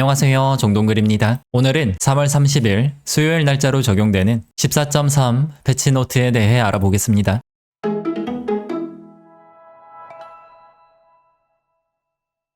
안녕하세요. 정동글입니다. 오늘은 3월 30일 수요일 날짜로 적용되는 14.3 패치노트에 대해 알아보겠습니다.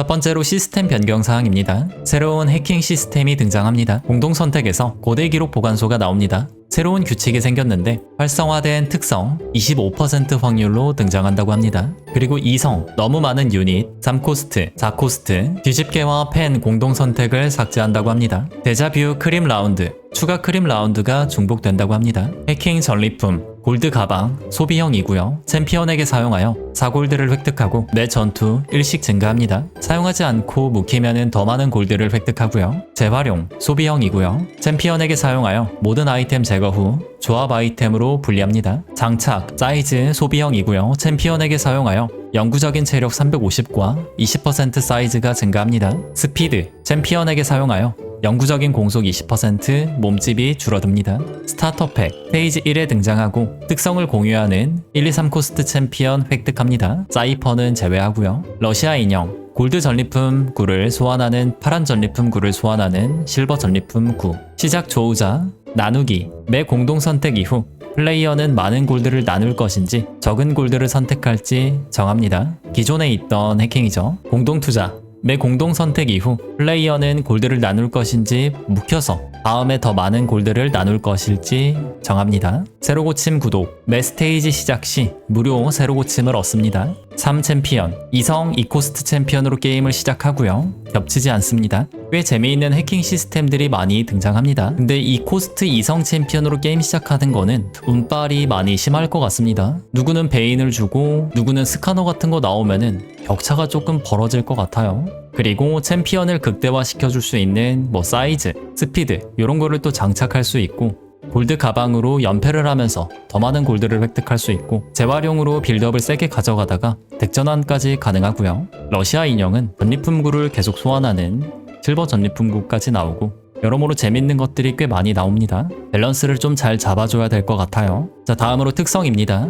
첫 번째로 시스템 변경 사항입니다. 새로운 해킹 시스템이 등장합니다. 공동 선택에서 고대 기록 보관소가 나옵니다. 새로운 규칙이 생겼는데 활성화된 특성 25% 확률로 등장한다고 합니다. 그리고 2성, 너무 많은 유닛, 3코스트, 4코스트, 뒤집개와 펜 공동 선택을 삭제한다고 합니다. 데자뷰 크림 라운드, 추가 크림 라운드가 중복된다고 합니다. 해킹 전리품, 골드 가방, 소비형이고요. 챔피언에게 사용하여 4골드를 획득하고 매 전투 1씩 증가합니다. 사용하지 않고 묵히면 더 많은 골드를 획득하고요. 재활용, 소비형이고요. 챔피언에게 사용하여 모든 아이템 제거 후 조합 아이템으로 분리합니다. 장착, 사이즈, 소비형이고요. 챔피언에게 사용하여 영구적인 체력 350과 20% 사이즈가 증가합니다. 스피드, 챔피언에게 사용하여 영구적인 공속 20%, 몸집이 줄어듭니다. 스타터팩, 페이지 1에 등장하고 특성을 공유하는 1, 2, 3 코스트 챔피언 획득합니다. 사이퍼는 제외하고요. 러시아 인형, 골드 전리품 9를 소환하는 파란 전리품 9를 소환하는 실버 전리품 9 시작 조우자 나누기 매 공동 선택 이후 플레이어는 많은 골드를 나눌 것인지 적은 골드를 선택할지 정합니다. 기존에 있던 해킹이죠. 공동 투자 매 공동 선택 이후 플레이어는 골드를 나눌 것인지 묵혀서 다음에 더 많은 골드를 나눌 것일지 정합니다. 새로 고침 구독 매 스테이지 시작 시 무료 새로 고침을 얻습니다. 3 챔피언 이성 2코스트 챔피언으로 게임을 시작하고요. 겹치지 않습니다. 꽤 재미있는 해킹 시스템들이 많이 등장합니다. 근데 2코스트 이성 챔피언으로 게임 시작하는 거는 운빨이 많이 심할 것 같습니다. 누구는 베인을 주고 누구는 스카너 같은 거 나오면은 격차가 조금 벌어질 것 같아요. 그리고 챔피언을 극대화 시켜줄 수 있는 뭐 사이즈, 스피드 이런 거를 또 장착할 수 있고 골드 가방으로 연패를 하면서 더 많은 골드를 획득할 수 있고 재활용으로 빌드업을 세게 가져가다가 덱전환까지 가능하고요. 러시아 인형은 전리품구를 계속 소환하는 실버 전리품구까지 나오고 여러모로 재밌는 것들이 꽤 많이 나옵니다. 밸런스를 좀 잘 잡아줘야 될 것 같아요. 자 다음으로 특성입니다.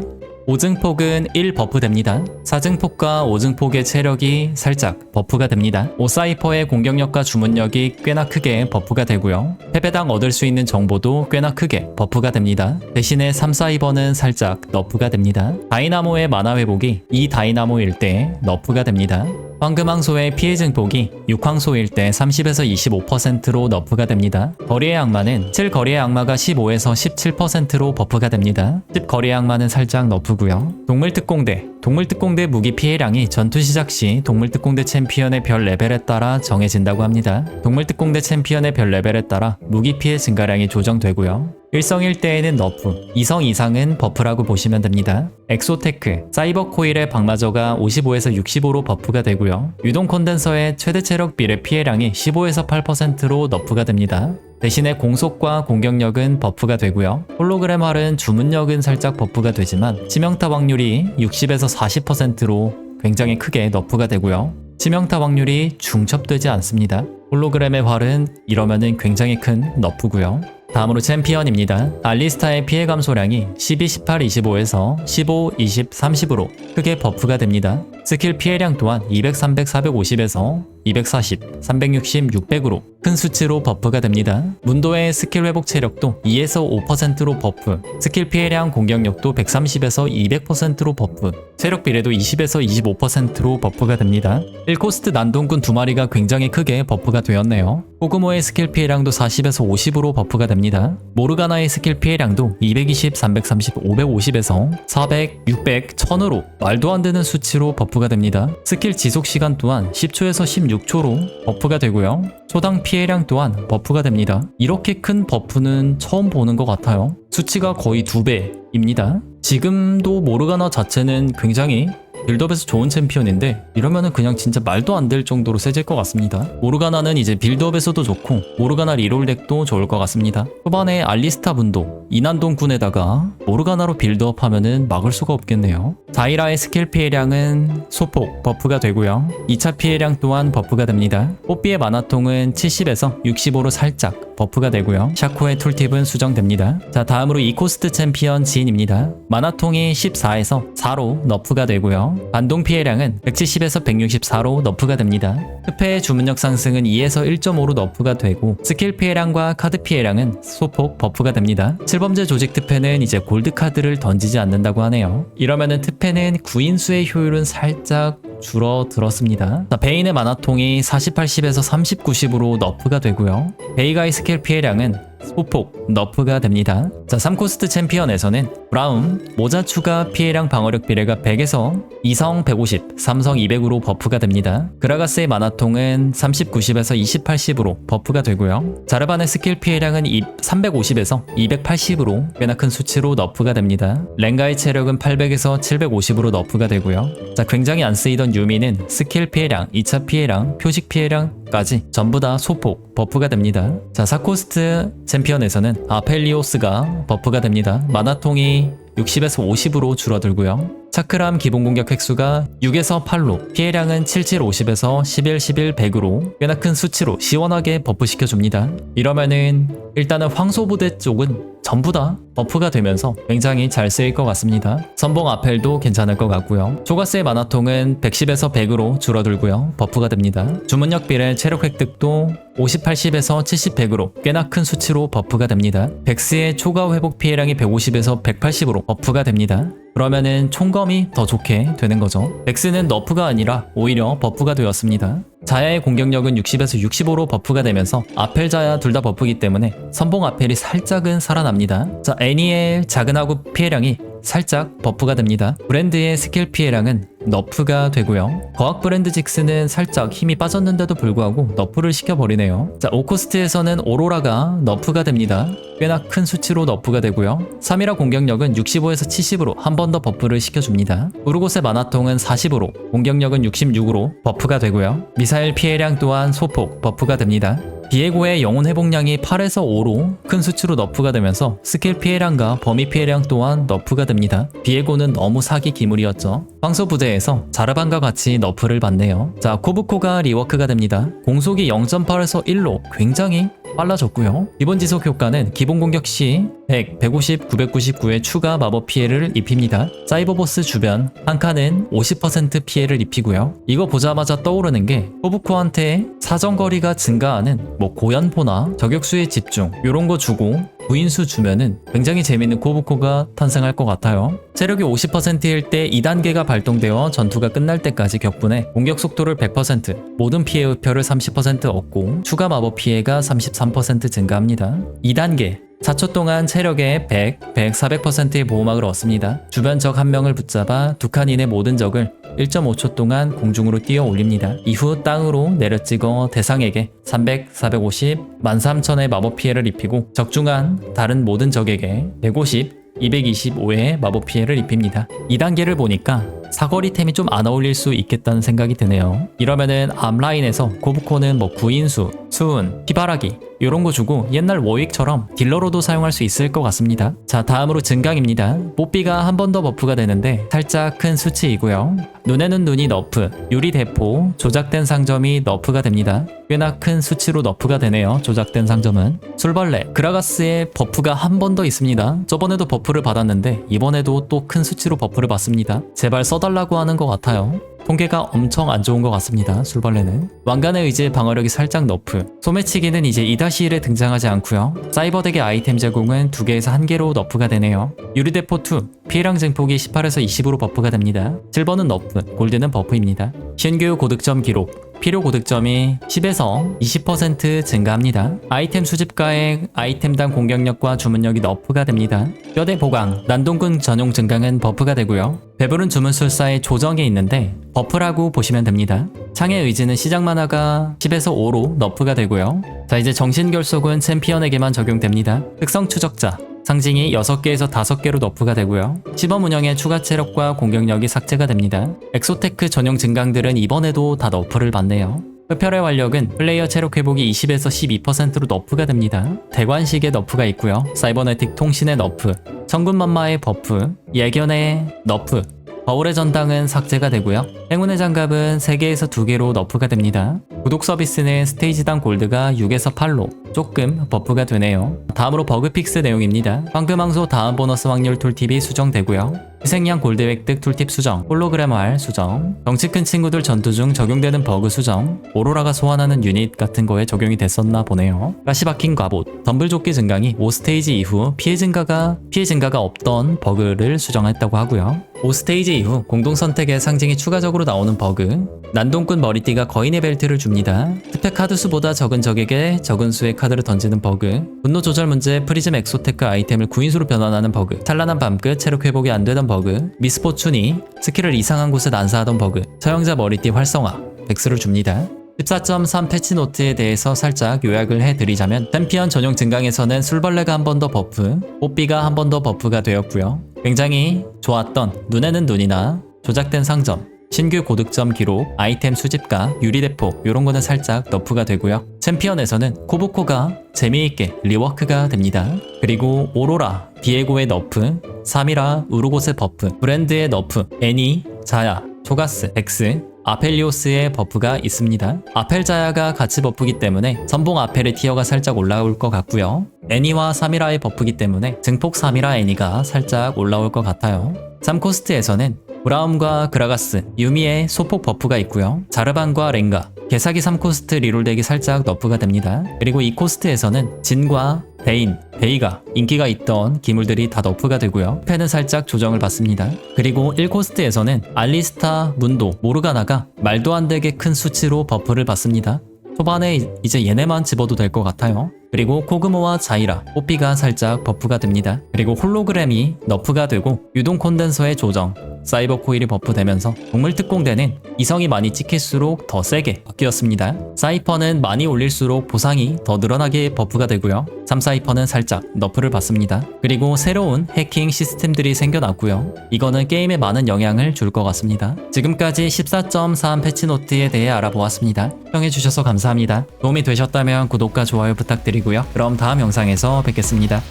5증폭은 1 버프됩니다. 4증폭과 5증폭의 체력이 살짝 버프가 됩니다. 오사이퍼의 공격력과 주문력이 꽤나 크게 버프가 되고요. 패배당 얻을 수 있는 정보도 꽤나 크게 버프가 됩니다. 대신에 3, 4이버는 살짝 너프가 됩니다. 다이나모의 만화 회복이 2 다이나모일 때 너프가 됩니다. 황금항소의 피해 증폭이 6황소일 때 30에서 25%로 너프가 됩니다. 거리의 악마는 7 거리의 악마가 15에서 17%로 버프가 됩니다. 10 거리의 악마는 살짝 너프고요. 동물특공대 동물특공대 무기 피해량이 전투 시작 시 동물특공대 챔피언의 별 레벨에 따라 정해진다고 합니다. 동물특공대 챔피언의 별 레벨에 따라 무기 피해 증가량이 조정되고요. 1성 1대에는 너프, 2성 이상은 버프라고 보시면 됩니다. 엑소테크, 사이버 코일의 방마저가 55에서 65로 버프가 되고요. 유동 콘덴서의 최대 체력 비례 피해량이 15에서 8%로 너프가 됩니다. 대신에 공속과 공격력은 버프가 되고요. 홀로그램 활은 주문력은 살짝 버프가 되지만 치명타 확률이 60에서 40%로 굉장히 크게 너프가 되고요. 치명타 확률이 중첩되지 않습니다. 홀로그램의 활은 이러면은 굉장히 큰 너프고요. 다음으로 챔피언입니다. 알리스타의 피해 감소량이 12, 18, 25에서 15, 20, 30으로 크게 버프가 됩니다. 스킬 피해량 또한 200, 300, 450에서 240, 360, 600으로 큰 수치로 버프가 됩니다. 문도의 스킬 회복 체력도 2에서 5%로 버프, 스킬 피해량 공격력도 130에서 200%로 버프, 체력 비례도 20에서 25%로 버프가 됩니다. 1코스트 난동꾼 두 마리가 굉장히 크게 버프가 되었네요. 호그모의 스킬 피해량도 40에서 50으로 버프가 됩니다. 모르가나의 스킬 피해량도 220, 330, 550에서 400, 600, 1000으로 말도 안 되는 수치로 버프 가 됩니다. 스킬 지속 시간 또한 10초에서 16초로 버프가 되고요. 초당 피해량 또한 버프가 됩니다. 이렇게 큰 버프는 처음 보는 것 같아요. 수치가 거의 두 배입니다. 지금도 모르가나 자체는 굉장히 빌드업에서 좋은 챔피언인데 이러면은 그냥 진짜 말도 안 될 정도로 세질 것 같습니다. 모르가나는 이제 빌드업에서도 좋고 모르가나 리롤 덱도 좋을 것 같습니다. 초반에 알리스타 분도 이난동 군에다가 모르가나로 빌드업 하면은 막을 수가 없겠네요. 자이라의 스킬 피해량은 소폭 버프가 되고요. 2차 피해량 또한 버프가 됩니다. 뽀삐의 만화통은 70에서 65로 살짝 버프가 되고요. 샤코의 툴팁은 수정됩니다. 자, 다음으로 이코스트 챔피언 진입니다. 마나통이 14에서 4로 너프가 되고요. 반동 피해량은 170에서 164로 너프가 됩니다. 흡해의 주문력 상승은 2에서 1.5로 너프가 되고 스킬 피해량과 카드 피해량은 소폭 버프가 됩니다. 7범죄 조직 특패는 이제 골드 카드를 던지지 않는다고 하네요. 이러면은 특패는 구인수의 효율은 살짝 줄어들었습니다. 자, 베인의 만화통이 40, 80에서 30, 90으로 너프가 되고요. 베이가의 스킬 피해량은 소폭 너프가 됩니다. 자, 3코스트 챔피언에서는 브라운, 모자 추가 피해량 방어력 비례가 100에서 2성 150, 3성 200으로 버프가 됩니다. 그라가스의 만화통은 30, 90에서 20, 80으로 버프가 되고요. 자르반의 스킬 피해량은 350에서 280으로 꽤나 큰 수치로 너프가 됩니다. 랭가의 체력은 800에서 750으로 너프가 되고요. 자, 굉장히 안 쓰이던 유미는 스킬 피해량, 2차 피해량, 표식 피해량 까지 전부 다 소폭 버프가 됩니다. 자, 사코스트 챔피언에서는 아펠리오스가 버프가 됩니다. 마나통이 60에서 50으로 줄어들고요. 차크람 기본 공격 획수가 6에서 8로 피해량은 77, 50에서 11, 11, 100으로 꽤나 큰 수치로 시원하게 버프시켜줍니다. 이러면은 일단은 황소부대 쪽은 전부 다 버프가 되면서 굉장히 잘 쓰일 것 같습니다. 선봉 아펠도 괜찮을 것 같고요. 조가스의 만화통은 110에서 100으로 줄어들고요. 버프가 됩니다. 주문력 비례 체력 획득도 50, 80에서 70, 100으로 꽤나 큰 수치로 버프가 됩니다. 백스의 초과 회복 피해량이 150에서 180으로 버프가 됩니다. 그러면은 총검이 더 좋게 되는 거죠. 백스는 너프가 아니라 오히려 버프가 되었습니다. 자야의 공격력은 60에서 65로 버프가 되면서 아펠 자야 둘 다 버프기 때문에 선봉 아펠이 살짝은 살아납니다. 자, 애니의 작은 하구 피해량이 살짝 버프가 됩니다. 브랜드의 스킬 피해량은 너프가 되고요. 거학 브랜드 직스는 살짝 힘이 빠졌는데도 불구하고 너프를 시켜버리네요. 자, 오코스트에서는 오로라가 너프가 됩니다. 꽤나 큰 수치로 너프가 되고요. 3이라 공격력은 65에서 70으로 한 번 더 버프를 시켜줍니다. 우르고스의 만화통은 40으로, 공격력은 66으로 버프가 되고요. 미사일 피해량 또한 소폭 버프가 됩니다. 디에고의 영혼 회복량이 8에서 5로 큰 수치로 너프가 되면서 스킬 피해량과 범위 피해량 또한 너프가 됩니다. 디에고는 너무 사기 기물이었죠. 황소 부대에서 자르반과 같이 너프를 받네요. 자, 코브코가 리워크가 됩니다. 공속이 0.8에서 1로 굉장히 빨라졌고요. 이번 지속 효과는 기본 공격 시 100, 150, 999의 추가 마법 피해를 입힙니다. 사이버보스 주변 한 칸은 50% 피해를 입히고요. 이거 보자마자 떠오르는 게 코브코한테 사정거리가 증가하는 뭐 고연포나 저격수의 집중 요런 거 주고 부인수 주면은 굉장히 재밌는 코브코가 탄생할 것 같아요. 체력이 50%일 때 2단계가 발동되어 전투가 끝날 때까지 격분해 공격 속도를 100%, 모든 피해 흡혈을 30% 얻고 추가 마법 피해가 33% 증가합니다. 2단계 4초 동안 체력의 100, 100, 400%의 보호막을 얻습니다. 주변 적 한 명을 붙잡아 두 칸 이내 모든 적을 1.5초 동안 공중으로 뛰어 올립니다. 이후 땅으로 내려찍어 대상에게 300, 450, 13,000의 마법 피해를 입히고 적중한 다른 모든 적에게 150, 225의 마법 피해를 입힙니다. 2단계를 보니까 사거리템이 좀 안 어울릴 수 있겠다는 생각이 드네요. 이러면은 앞라인에서 고부코는 뭐 구인수, 수은, 피바라기 이런 거 주고 옛날 워윅처럼 딜러로도 사용할 수 있을 것 같습니다. 자 다음으로 증강입니다. 뽀삐가 한 번 더 버프가 되는데 살짝 큰 수치이고요. 눈에는 눈이 너프, 유리 대포, 조작된 상점이 너프가 됩니다. 꽤나 큰 수치로 너프가 되네요. 조작된 상점은. 술벌레, 그라가스의 버프가 한 번 더 있습니다. 저번에도 버프를 받았는데 이번에도 또 큰 수치로 버프를 받습니다. 제발 써 달라고 하는 것 같아요. 통계가 엄청 안 좋은 것 같습니다. 술벌레는. 왕관의 의지의 방어력이 살짝 너프. 소매치기는 이제 2-1에 등장하지 않고요. 사이버덱의 아이템 제공은 2개에서 1개로 너프가 되네요. 유리대포 2 피해량 증폭이 18에서 20으로 버프가 됩니다. 7번은 너프 골드는 버프입니다. 신규 고득점 기록 필요 고득점이 10에서 20% 증가합니다. 아이템 수집가의 아이템당 공격력과 주문력이 너프가 됩니다. 뼈대 보강, 난동근 전용 증강은 버프가 되고요. 배부른 주문술사의 조정에 있는데 버프라고 보시면 됩니다. 창의 의지는 시작 만화가 10에서 5로 너프가 되고요. 자 이제 정신결속은 챔피언에게만 적용됩니다. 특성 추적자, 상징이 6개에서 5개로 너프가 되고요. 시범 운영의 추가 체력과 공격력이 삭제가 됩니다. 엑소테크 전용 증강들은 이번에도 다 너프를 받네요. 흡혈의 완력은 플레이어 체력 회복이 20에서 12%로 너프가 됩니다. 대관식의 너프가 있고요. 사이버네틱 통신의 너프, 천군만마의 버프, 예견의 너프, 거울의 전당은 삭제가 되고요. 행운의 장갑은 3개에서 2개로 너프가 됩니다. 구독 서비스는 스테이지당 골드가 6에서 8로 조금 버프가 되네요. 다음으로 버그픽스 내용입니다. 황금왕소 다음 보너스 확률 툴팁이 수정되고요. 희생양 골드 획득 툴팁 수정, 홀로그램 알 수정, 덩치 큰 친구들 전투 중 적용되는 버그 수정, 오로라가 소환하는 유닛 같은 거에 적용이 됐었나 보네요. 가시박힌 갑옷, 덤블조끼 증강이 5스테이지 이후 피해 증가가 피해 증가가 없던 버그를 수정했다고 하고요. 5스테이지 이후 공동 선택에 상징이 추가적으로 나오는 버그, 난동꾼 머리띠가 거인의 벨트를 줍니다. 스펙 카드 수보다 적은 적에게 적은 수의 카드를 던지는 버그, 분노 조절 문제 프리즘 엑소테크 아이템을 구인수로 변환하는 버그, 찬란한 밤끝 체력 회복이 안 되던 버그, 미스포춘이 스킬을 이상한 곳에 난사하던 버그, 처형자 머리띠 활성화, 백스를 줍니다. 14.3 패치 노트에 대해서 살짝 요약을 해드리자면 챔피언 전용 증강에서는 술벌레가 한 번 더 버프, 뽀삐가 한 번 더 버프가 되었고요. 굉장히 좋았던 눈에는 눈이나 조작된 상점, 신규 고득점 기록, 아이템 수집가, 유리대포 이런 거는 살짝 너프가 되고요. 챔피언에서는 코브코가 재미있게 리워크가 됩니다. 그리고 오로라, 비에고의 너프, 사미라, 우르곳의 버프, 브랜드의 너프, 애니, 자야, 초가스, 엑스, 아펠리오스의 버프가 있습니다. 아펠자야가 같이 버프기 때문에 선봉 아펠의 티어가 살짝 올라올 것 같고요. 애니와 사미라의 버프기 때문에 증폭 사미라 애니가 살짝 올라올 것 같아요. 3코스트에서는 브라움과 그라가스, 유미의 소폭 버프가 있고요. 자르반과 렌가, 개사기 3코스트 리롤덱이 살짝 너프가 됩니다. 그리고 2코스트에서는 진과 베인, 베이가 인기가 있던 기물들이 다 너프가 되고요. 펜은 살짝 조정을 받습니다. 그리고 1코스트에서는 알리스타, 문도, 모르가나가 말도 안 되게 큰 수치로 버프를 받습니다. 초반에 이제 얘네만 집어도 될 것 같아요. 그리고 코그모와 자이라, 뽀삐가 살짝 버프가 됩니다. 그리고 홀로그램이 너프가 되고 유동 콘덴서의 조정, 사이버 코일이 버프되면서 동물 특공대는 이성이 많이 찍힐수록 더 세게 바뀌었습니다. 사이퍼는 많이 올릴수록 보상이 더 늘어나게 버프가 되고요. 3사이퍼는 살짝 너프를 받습니다. 그리고 새로운 해킹 시스템들이 생겨났고요. 이거는 게임에 많은 영향을 줄 것 같습니다. 지금까지 14.3 패치노트에 대해 알아보았습니다. 시청해주셔서 감사합니다. 도움이 되셨다면 구독과 좋아요 부탁드리고요. 그럼 다음 영상에서 뵙겠습니다.